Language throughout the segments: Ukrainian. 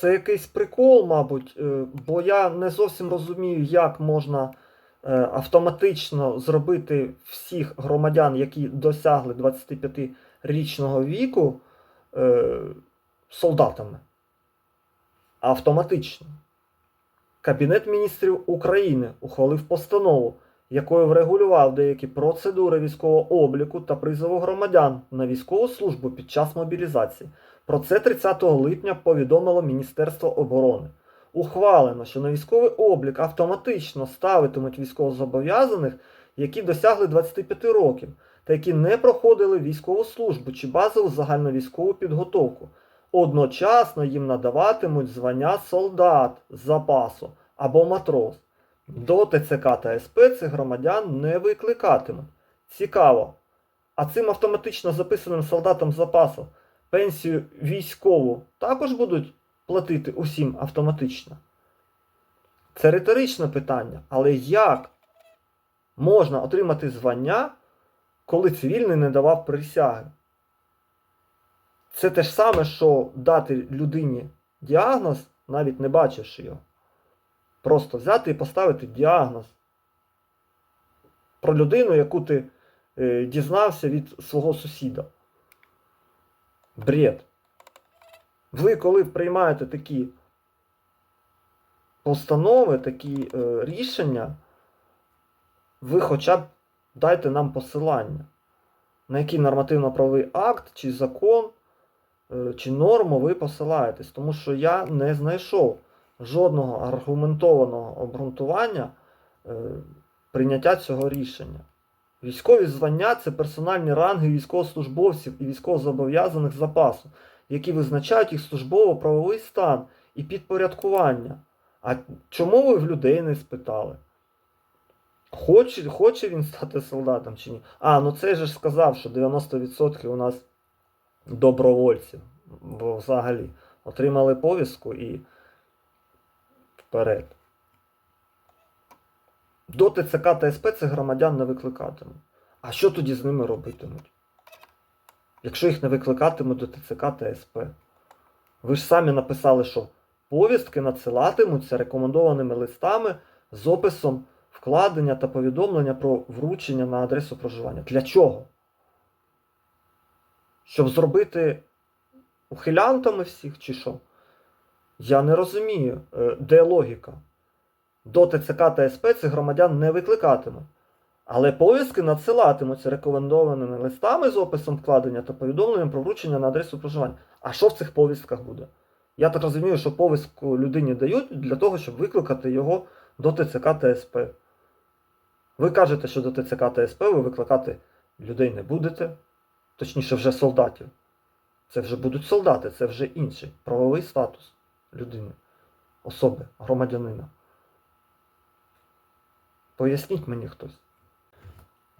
Це якийсь прикол, мабуть, е, бо я не зовсім розумію, як можна е, автоматично зробити всіх громадян, які досягли 25-річного віку, е, солдатами. Автоматично. Кабінет міністрів України ухвалив постанову, якою врегулював деякі процедури військового обліку та призову громадян на військову службу під час мобілізації. Про це 30 липня повідомило Міністерство оборони. Ухвалено, що на військовий облік автоматично ставитимуть військовозобов'язаних, які досягли 25 років, та які не проходили військову службу чи базову загальновійськову підготовку. Одночасно їм надаватимуть звання солдат з запасу або матрос. До ТЦК та СП цих громадян не викликатимуть. Цікаво. А цим автоматично записаним солдатам з запасу пенсію військову також будуть платити усім автоматично? Це риторичне питання. Але як можна отримати звання, коли цивільний не давав присяги? Це те ж саме, що дати людині діагноз, навіть не бачивши його. Просто взяти і поставити діагноз про людину, яку ти е, дізнався від свого сусіда. Бред. Ви, коли приймаєте такі постанови, такі е, рішення, ви хоча б дайте нам посилання, на який нормативно-правовий акт, чи закон, е, чи норму ви посилаєтесь. Тому що я не знайшов жодного аргументованого обґрунтування е, прийняття цього рішення. Військові звання це персональні ранги військовослужбовців і військовозобов'язаних запасу, які визначають їх службово-правовий стан і підпорядкування. А чому ви в людей не спитали? Хоче, хоче він стати солдатом чи ні? А, ну цей же ж сказав, що 90% у нас добровольців. Бо взагалі отримали повістку і вперед. До ТЦК та СП цих громадян не викликатимуть. А що тоді з ними робитимуть? Якщо їх не викликатимуть до ТЦК та СП. Ви ж самі написали, що повістки надсилатимуться рекомендованими листами з описом вкладення та повідомлення про вручення на адресу проживання. Для чого? Щоб зробити ухилянтами всіх чи що? Я не розумію, е, де логіка. До ТЦК та СП цих громадян не викликатимуть. Але повістки надсилатимуться рекомендованими листами з описом вкладення та повідомленням про вручення на адресу проживання. А що в цих повістках буде? Я так розумію, що повістку людині дають для того, щоб викликати його до ТЦК та СП. Ви кажете, що до ТЦК та СП ви викликати людей не будете, точніше, вже солдатів. Це вже будуть солдати, це вже інший правовий статус людини, особи, громадянина. Поясніть мені хтось.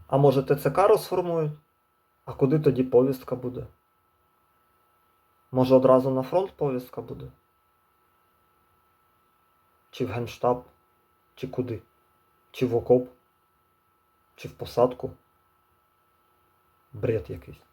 А може ТЦК розформують? А куди тоді повістка буде? Може одразу на фронт повістка буде? Чи в Генштаб? Чи куди? Чи в окоп? Чи в посадку? Бред якийсь.